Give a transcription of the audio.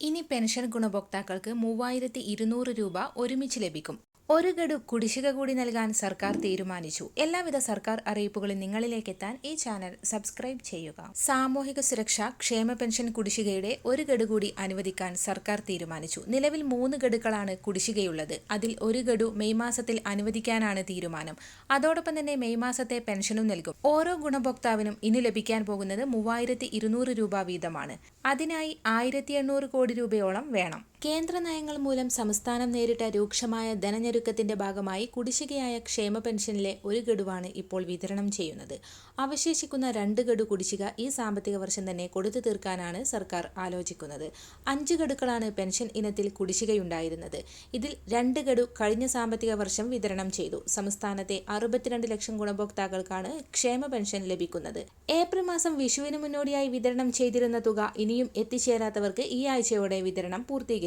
ഇനി പെൻഷൻ ഗുണഭോക്താക്കൾക്ക് മൂവായിരത്തി ഇരുന്നൂറ് രൂപ ഒരുമിച്ച് ലഭിക്കും. ഒരു ഗഡു കുടിശ്ശിക കൂടി നൽകാൻ സർക്കാർ തീരുമാനിച്ചു. എല്ലാവിധ സർക്കാർ അറിയിപ്പുകളും നിങ്ങളിലേക്ക് എത്താൻ ഈ ചാനൽ സബ്സ്ക്രൈബ് ചെയ്യുക. സാമൂഹിക സുരക്ഷ ക്ഷേമ പെൻഷൻ കുടിശ്ശികയുടെ ഒരു ഗഡു കൂടി അനുവദിക്കാൻ സർക്കാർ തീരുമാനിച്ചു. നിലവിൽ മൂന്ന് ഗഡുക്കളാണ് കുടിശ്ശികയുള്ളത്. അതിൽ ഒരു ഗഡു മെയ് മാസത്തിൽ അനുവദിക്കാനാണ് തീരുമാനം. അതോടൊപ്പം തന്നെ മെയ് മാസത്തെ പെൻഷനും നൽകും. ഓരോ ഗുണഭോക്താവിനും ഇനി ലഭിക്കാൻ പോകുന്നത് മൂവായിരത്തി രൂപ വീതമാണ്. അതിനായി ആയിരത്തി കോടി രൂപയോളം വേണം. കേന്ദ്ര നയങ്ങൾ മൂലം സംസ്ഥാനം നേരിട്ട രൂക്ഷമായ ധനഞ്ഞെരുക്കത്തിന്റെ ഭാഗമായി കുടിശ്ശികയായ ക്ഷേമ പെൻഷനിലെ ഒരു ഗഡുവാണ് ഇപ്പോൾ വിതരണം ചെയ്യുന്നത്. അവശേഷിക്കുന്ന രണ്ട് ഗഡു കുടിശ്ശിക ഈ സാമ്പത്തിക വർഷം തന്നെ കൊടുത്തു തീർക്കാനാണ് സർക്കാർ ആലോചിക്കുന്നത്. അഞ്ച് ഗഡുക്കളാണ് പെൻഷൻ ഇനത്തിൽ കുടിശ്ശികയുണ്ടായിരുന്നത്. ഇതിൽ രണ്ട് ഗഡു കഴിഞ്ഞ സാമ്പത്തിക വർഷം വിതരണം ചെയ്തു. സംസ്ഥാനത്തെ അറുപത്തിരണ്ട് ലക്ഷം ഗുണഭോക്താക്കൾക്കാണ് ക്ഷേമ പെൻഷൻ ലഭിക്കുന്നത്. ഏപ്രിൽ മാസം വിഷുവിന് മുന്നോടിയായി വിതരണം ചെയ്തിരുന്ന തുക ഇനിയും എത്തിച്ചേരാത്തവർക്ക് ഈ ആഴ്ചയോടെ വിതരണം പൂർത്തീകരിക്കും.